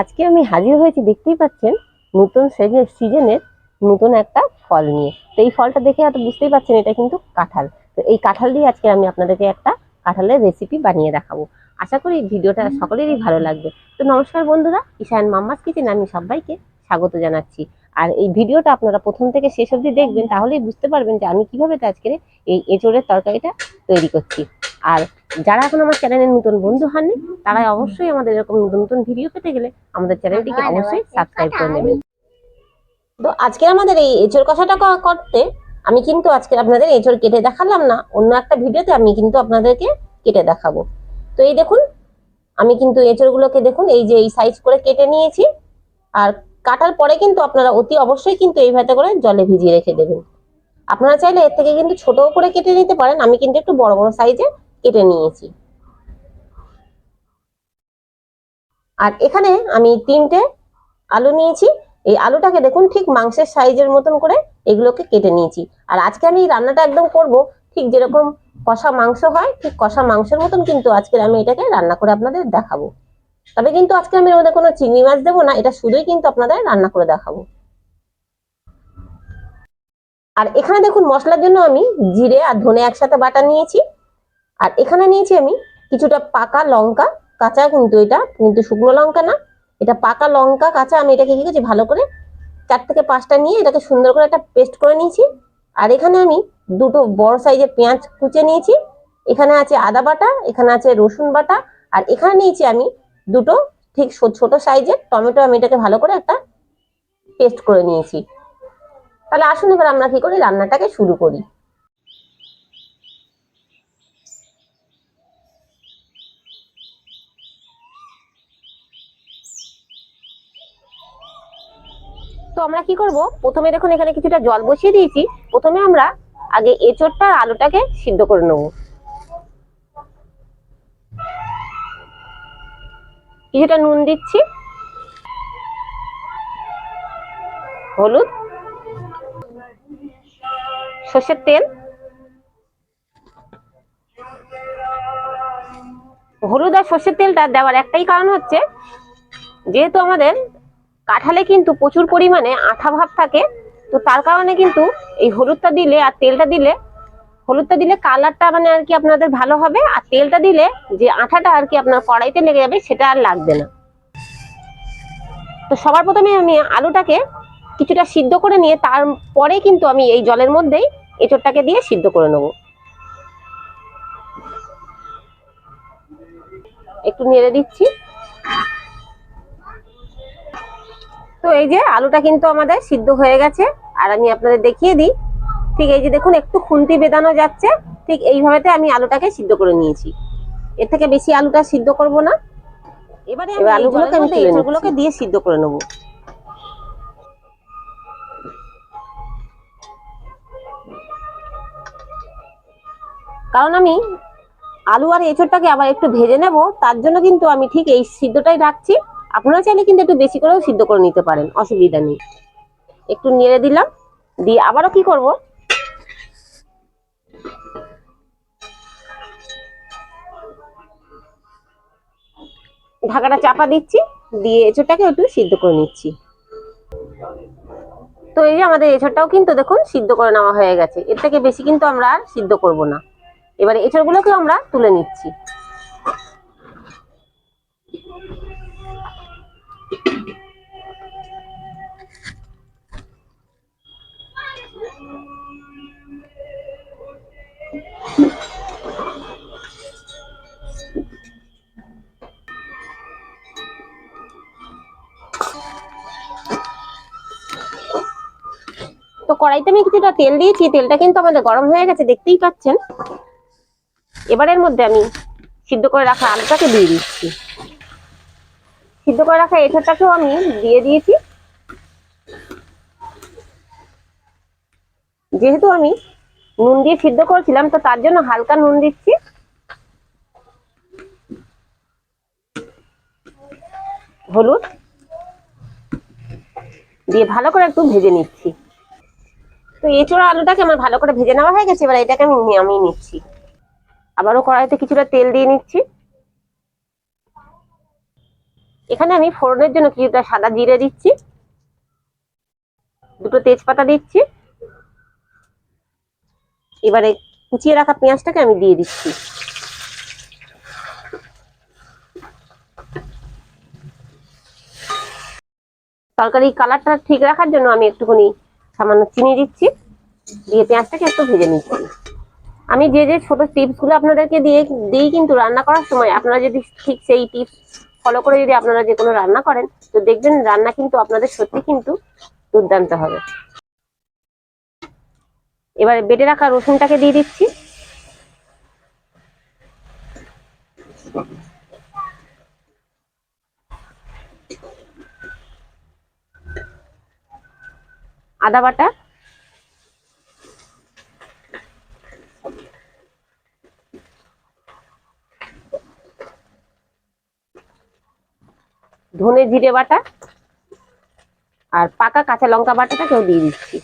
আজকে আমি হাজির হয়েছি দেখতেই পাচ্ছেন নতুন সিজনের নতুন একটা ফল নিয়ে। তো এই ফলটা দেখে এত বুঝতেই পারছেন এটা কিন্তু কাঁঠাল। তো এই কাঁঠাল দিয়ে আজকে আমি আপনাদেরকে একটা কাঁঠালের রেসিপি বানিয়ে দেখাবো। আশা করি ভিডিওটা সকলেরই ভালো লাগবে। তো নমস্কার বন্ধুরা ঈশান মাম্মাস কিচেন আমি সবাইকে স্বাগত জানাচ্ছি। আর এই ভিডিওটা আপনারা প্রথম থেকে শেষ অবধি দেখবেন তাহলেই বুঝতে পারবেন যে আমি কীভাবে আজকের এই এঁচড়ের তরকারিটা তৈরি করছি। আর যারা এখন আমার চ্যানেলের নতুন বন্ধু হননি তারা অবশ্যই আমাদের এরকম নতুন নতুন ভিডিও পেতে গেলে আমাদের চ্যানেলটিকে অবশ্যই সাবস্ক্রাইব করে নেবেন। তো আজকে আমাদের এই এঁচড় কষাটা করতে আমি কিন্তু আজকে আপনাদের এঁচড় কেটে দেখালাম না অন্য একটা ভিডিওতে আমি কিন্তু আপনাদেরকে কেটে দেখাবো। তো এই দেখুন আমি কিন্তু এঁচড়গুলোকে দেখুন এই যে এই সাইজ করে কেটে নিয়েছি। আর কাটার পরে কিন্তু আপনারা অতি অবশ্যই কিন্তু এইভাবে করে জলে ভিজিয়ে রেখে দেবেন। আপনারা চাইলে এর থেকে কিন্তু ছোটও করে কেটে নিতে পারেন, আমি কিন্তু একটু বড় বড় সাইজে কেটে নিয়েছি। আর এখানে আমি তিনটে আলু নিয়েছি, এই আলুটাকে দেখুন ঠিক মাংসের সাইজের মতন করে এগুলোকে কেটে নিয়েছি। আর আজকে আমি রান্নাটা একদম করব, ঠিক যেরকম কষা মাংস হয়, ঠিক কষা মাংসের মতন কিন্তু আজকে আমি এটাকে রান্না করে আপনাদের দেখাবো। তবে কিন্তু আজকে আমি এর মধ্যে কোনো চিংড়ি মাছ দেবো না, এটা শুধুই কিন্তু আপনাদের রান্না করে দেখাবো। আর এখানে দেখুন মশলার জন্য আমি জিরে আর ধনে একসাথে বাটা নিয়েছি। আর এখানে নিয়েছি আমি কিছুটা পাকা লঙ্কা, কাঁচা কিন্তু এটা, কিন্তু শুকনো লঙ্কা না। এটা পাকা লঙ্কা, কাঁচা, আমি এটাকে কি করেছি, ভালো করে চার থেকে পাঁচটা নিয়ে এটাকে সুন্দর করে একটা পেস্ট করে নিয়েছি। আর এখানে আমি দুটো বড় সাইজের পেঁয়াজ কুচে নিয়েছি। এখানে আছে আদা বাটা, এখানে আছে রসুন বাটা, আর এখানে নিয়েছি আমি দুটো ঠিক ছোট সাইজের টমেটো আমি এটাকে ভালো করে একটা পেস্ট করে নিয়েছি। তাহলে আসুন এবার আমরা কি করি? রান্নাটাকে শুরু করি। তো আমরা কি করব? প্রথমে দেখুন এখানে কিছুটা জল বসিয়ে দিয়েছি। প্রথমে আমরা আগে এঁচড়টা আর আলুটাকে সিদ্ধ করে নেব। কিছুটা নুন দিচ্ছি। হলুদ। সর্ষের তেল। হলুদ আর সর্ষের তেলটা দেওয়ার একটাই কারণ হচ্ছে, যেহেতু আমাদের কাঁঠালে কিন্তু প্রচুর পরিমাণে আঠা ভাব থাকে, তো তার কারণে কিন্তু এই হলুদটা দিলে আর তেলটা দিলে হলুদটা দিলে কালারটা মানে আর কি আপনাদের ভালো হবে, আর তেলটা দিলে যে আঠাটা আর কি আপনার কড়াইতে লেগে যাবে সেটা আর লাগবে না। তো সবার প্রথমে আমি আলুটাকে কিছুটা সিদ্ধ করে নিয়ে তারপরে কিন্তু আমি এই জলের মধ্যেই এঁচড়টাকে দিয়ে সিদ্ধ করে নেব। একটু নেড়ে দিচ্ছি। তো এই যে আলুটা কিন্তু আমাদের সিদ্ধ হয়ে গেছে, আর আমি আপনাদের দেখিয়ে দিই। ঠিক এই যে দেখুন একটু খুন্তি বেদানো যাচ্ছে। ঠিক এইভাবেতে আমি আলুটাকে সিদ্ধ করে নিয়েছি। এর থেকে বেশি আলুটা সিদ্ধ করব না। এবারে আলুগুলোকে আমি এগুলোকে দিয়ে সিদ্ধ করে নেব। কারণ আমি আলু আর এঁচড়টাকে আবার একটু ভেজে নেব। তার জন্য কিন্তু আমি ঠিক এই সিদ্ধটাই রাখছি। আপনারা চাইলে কিন্তু একটু বেশি করেও সিদ্ধ করে নিতে পারেন অসুবিধা নেই। একটু নেড়ে দিলাম। দিয়ে আবারও কি করব? ঢাকাটা চাপা দিচ্ছি, দিয়ে এঁচড়টাকে একটু সিদ্ধ করে নিচ্ছি। তো এই যে আমাদের এঁচড়টাও কিন্তু দেখুন সিদ্ধ করে নেওয়া হয়ে গেছে। এর থেকে বেশি কিন্তু আমরা আর সিদ্ধ করব না। এবারে এঁচড়গুলোকে আমরা তুলে নিচ্ছি। কড়াইতে আমি কিছুটা তেল দিয়েছি, তেলটা কিন্তু আমাদের গরম হয়ে গেছে, দেখতেই পাচ্ছেন। এবারের মধ্যে আমি সিদ্ধ করে রাখা আলুটাকে দিয়ে দিচ্ছি। সিদ্ধ করে রাখা এঁচড়টাকেও আমি দিয়ে দিয়েছি। যেহেতু আমি নুন দিয়ে সিদ্ধ করেছিলাম, তো তার জন্য হালকা নুন দিচ্ছি। হলুদ দিয়ে ভালো করে একটু ভেজে নিচ্ছি। তো এঁচড় আলুটাকে আমার ভালো করে ভেজে নেওয়া হয়ে গেছে, এবার এটাকে আমি নামিয়ে নিচ্ছি। আবারও কড়াইতে কিছুটা তেল দিয়ে নিচ্ছি। এখানে আমি ফোড়নের জন্য কিছুটা সাদা জিরে দিচ্ছি। দুটো তেজপাতা দিচ্ছি। এবারে কুচিয়ে রাখা পেঁয়াজটাকে আমি দিয়ে দিচ্ছি। তরকারি কালারটা ঠিক রাখার জন্য আমি একটুখানি সামান্য চিনি দিচ্ছি। দিয়ে পেঁয়াজটাকে একটু ভেজে নিচ্ছি। আমি যে যে ছোট টিপসগুলো আপনাদেরকে দিয়ে দিই কিন্তু রান্না করার সময়, আপনারা যদি ঠিক সেই টিপস ফলো করে যদি আপনারা যে কোনো রান্না করেন, তো দেখবেন রান্না কিন্তু আপনাদের সত্যি কিন্তু দুর্দান্ত হবে। এবারে বেটে রাখা রসুনটাকে দিয়ে দিচ্ছি। আদা বাটা। ধনে জিরে বাটা। আর পাকা কাঁচা লঙ্কা বাটাটা বাটাটাকেও দিয়ে দিচ্ছি।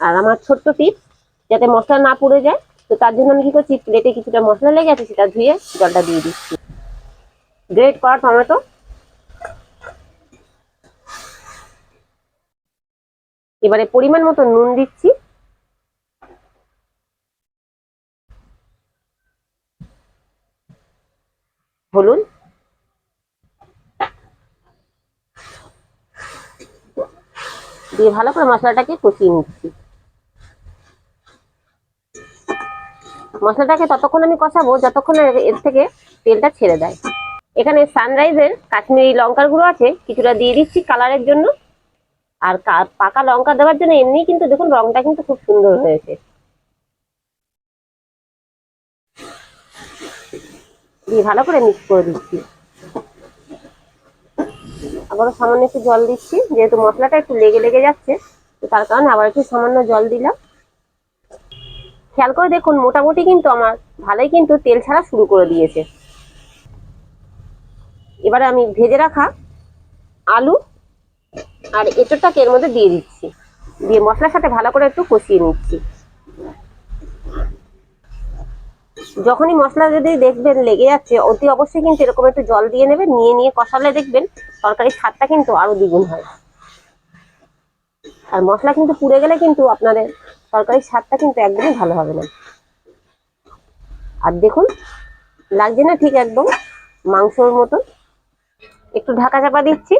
আর আমার ছোট্ট টিপ যাতে মশলা না পুড়ে যায়, তো তার জন্য আমি কি করছি প্লেটে কিছুটা মশলা লেগে আছে, সেটা ধুয়ে জলটা দিয়ে দিচ্ছি। গ্রেট করা টমেটো। এবারে পরিমাণ মতো নুন দিচ্ছি। হলুদ। দিয়ে ভালো করে মশলাটাকে কষিয়ে নিচ্ছি। মশলাটাকে ততক্ষণ আমি কষাবো, যতক্ষণ এর থেকে তেলটা ছেড়ে দেয়। এখানে সানরাইজের কাশ্মীরি লঙ্কার গুঁড়ো আছে, কিছুটা দিয়ে দিচ্ছি কালারের জন্য। আর পাকা লঙ্কা দেওয়ার জন্য এমনি কিন্তু দেখুন রংটা কিন্তু খুব সুন্দর হয়েছে। দিয়ে ভালো করে মিক্স করে দিচ্ছি। আবারও সামান্য একটু জল দিচ্ছি, যেহেতু মশলাটা একটু লেগে লেগে যাচ্ছে, তো তার কারণে আবার একটু সামান্য জল দিলাম। খেয়াল করে দেখুন, মোটামুটি কিন্তু আমার ভালোই কিন্তু তেল ছাড়া শুরু করে দিয়েছে। এবারে আমি ভেজে রাখা আলু আর এঁচোড়টাকে এর মধ্যে দিয়ে দিচ্ছি। দিয়ে মশলার সাথে ভালো করে একটু কষিয়ে নিচ্ছি। যখনই মশলা যদি দেখবেন লেগে যাচ্ছে, অতি অবশ্যই কিন্তু এরকম একটু জল দিয়ে নেবেন, নিয়ে নিয়ে কষালে দেখবেন তরকারির স্বাদটা কিন্তু আরও দ্বিগুণ হয়। আর মশলা কিন্তু পুড়ে গেলে কিন্তু আপনাদের তরকারির স্বাদটা কিন্তু একদমই ভালো হবে না। আর দেখুন, লাগছে না ঠিক একদম মাংসর মতো। একটু ঢাকা চাপা দিচ্ছি।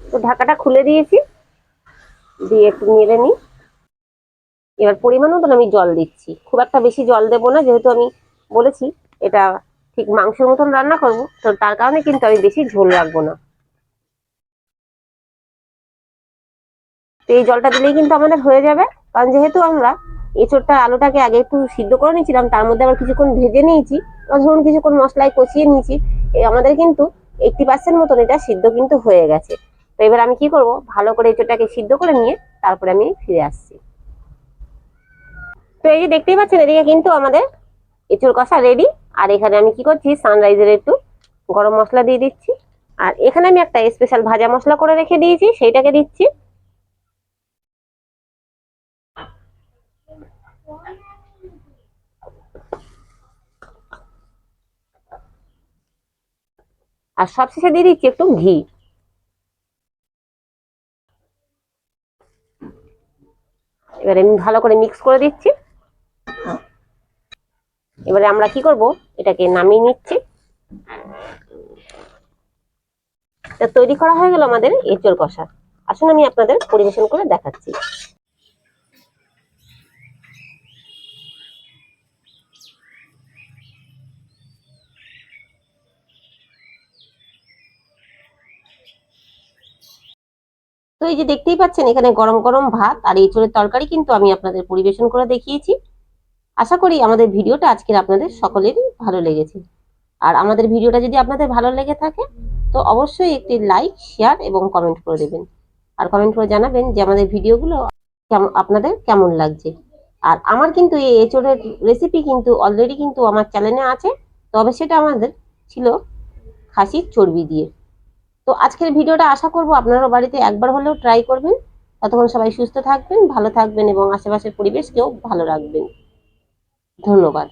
তো ঢাকাটা খুলে দিয়েছি। দিয়ে একটু নেড়ে নিই। এবার পরিমাণ মতন আমি জল দিচ্ছি। খুব একটা বেশি জল দেবো না, যেহেতু আমি বলেছি এটা ঠিক মাংসের মতন রান্না করব, তো তার কারণে কিন্তু আমি বেশি ঝোল রাখব না। তো এই জলটা দিলেই কিন্তু আমাদের হয়ে যাবে। কারণ যেহেতু আমরা এঁচোড়টা, আলুটাকে আগে একটু সিদ্ধ করে নিয়েছিলাম, তার মধ্যে আবার কিছুক্ষণ ভেজে নিয়েছি বা ধরুন কিছুক্ষণ মশলায় কষিয়ে নিয়েছি আমাদের কিন্তু এইটটি পার্সেন্ট মতন এটা সিদ্ধ কিন্তু হয়ে গেছে। তো এবার আমি কি করব? ভালো করে এঁচোড়টাকে সিদ্ধ করে নিয়ে তারপরে আমি ফিরে আসছি। তো এই যে দেখতেই পাচ্ছেন, এদিকে কিন্তু আমাদের এঁচোড় কষা রেডি আর এখানে আমি কি করছি? সানরাইজের একটু গরম মশলা দিয়ে দিচ্ছি। আর এখানে আমি একটা স্পেশাল ভাজা মশলা করে রেখে দিয়েছি, সেইটাকে দিচ্ছি। আর সবশেষে দিয়ে দিচ্ছি একটু ঘি। এবারে আমি ভালো করে মিক্স করে দিচ্ছি। এবারে আমরা কি করব? এটাকে নামিয়ে নিচ্ছি। তৈরি করা হয়ে গেল আমাদের এঁচড় কষা। আসুন আমি আপনাদের পরিবেশন করে দেখাচ্ছি। এই যে দেখতেই পাচ্ছেন, এখানে গরম গরম ভাত আর এঁচড়ের তরকারি কিন্তু আমি আপনাদের পরিবেশন করে দেখিয়েছি। আশা করি আমাদের ভিডিওটা আজকের আপনাদের সকলেরই ভালো লেগেছে। আর আমাদের ভিডিওটা যদি আপনাদের ভালো লেগে থাকে, তো অবশ্যই একটি লাইক, শেয়ার এবং কমেন্ট করে দেবেন। আর কমেন্ট করে জানাবেন যে আমাদের ভিডিওগুলো কেমন আপনাদের কেমন লাগছে। আর আমার কিন্তু এই এঁচড়ের রেসিপি কিন্তু অলরেডি কিন্তু আমার চ্যানেলে আছে। তবে সেটা আমাদের ছিল খাসির চর্বি দিয়ে। তো আজকের ভিডিওটা আশা করব আপনারা বাড়িতে একবার হলেও ট্রাই করবেন। ততক্ষণ সবাই সুস্থ থাকবেন, ভালো থাকবেন এবং আশেপাশের পরিবেশকেও ভালো রাখবেন। ধন্যবাদ।